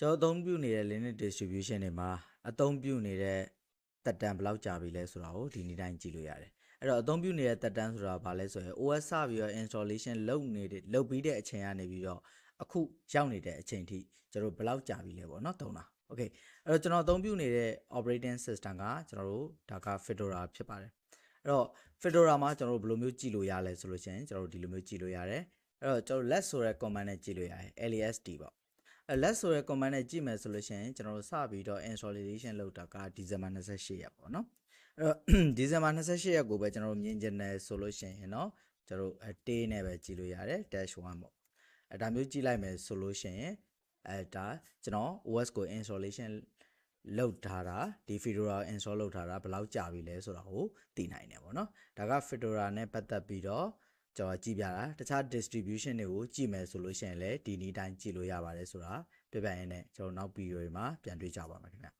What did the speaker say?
ကျွန်တော်အသုံးပြုနေတဲ့ Linux distribution တွေမှာအသုံးပြုနေတဲ့တက်တန်ဘယ်လောက်ကြာပြီလဲဆိုတာကိုဒီနေ့တိုင်းကြည့်လို့ရတယ်အဲ့တော့အသုံးပြုနေတဲ့တက်တန်ဆိုတာဘာလဲဆိုရင် OS စပြီးတော့ installation လုပ်နေတဲ့လုပ်ပြီးတဲ့အချိန်ကနေပြီးတော့အခုရောက်နေတဲ့အချိန်ထိကျွန်တော်တို့ဘယ်လောက်ကြာပြီလဲပေါ့နော်သုံးတာ Okay အဲ့တော့ကျွန်တော်အသုံးပြုနေတဲ့ operating system ကကျွန်တော်တို့ဒါက Fedora ဖြစ်ပါတယ်အဲ့တော့ Fedora မှာကျွန်တော်တို့ဘယ်လိုမျိုးကြည့်လို့ရလဲဆိုလို့ရှိရင်ကျွန်တော်တို့ဒီလိုမျိုးကြည့်လို့ရတယ်အဲ့တော့ကျွန်တော် let ဆိုတဲ့ command နဲ့ကြည့်လို့ရတယ် last ပေါ့အဲ let ဆိုတဲ့ command နဲ့ကြည့်မယ်ဆိုလို့ရှိရင်ကျွန်တော်တို့စပြီးတော့ installation လုပ်တာက December 28ရက်ပေါ့နော်အဲ့တော့ December 28ရက်ကိုပဲကျွန်တော်တို့မြင်ကျင်တယ်ဆိုလို့ရှိရင်เนาะကျွန်တော်တို့အတေးနဲ့ပဲကြည့်လို့ရတယ် dash 1ပေါ့အဲဒါမျိုးကြည့်လိုက်မယ်ဆိုလို့ရှိရင်အဲဒါကျွန်တော် OS ကို installation လုပ်ထားတာဒီ Fedora install လုပ်ထားတာဘယ်လောက်ကြာပြီလဲဆိုတာကိုသိနိုင်တယ်ပေါ့နော်ဒါက Fedora နဲ့ပတ်သက်ပြီးတော့ ကျွန်တော်ကြည့်ပြတာတခြား distribution တွေကိုကြည့်မယ်ဆိုလို့ရှိရင်လည်းဒီနည်းတိုင်းကြည့်လို့ရပါတယ်ဆိုတာပြပြရင်းနဲ့ကျွန်တော်နောက်ဗီဒီယိုတွေမှာပြန်တွေ့ကြပါမယ်ခင်ဗျ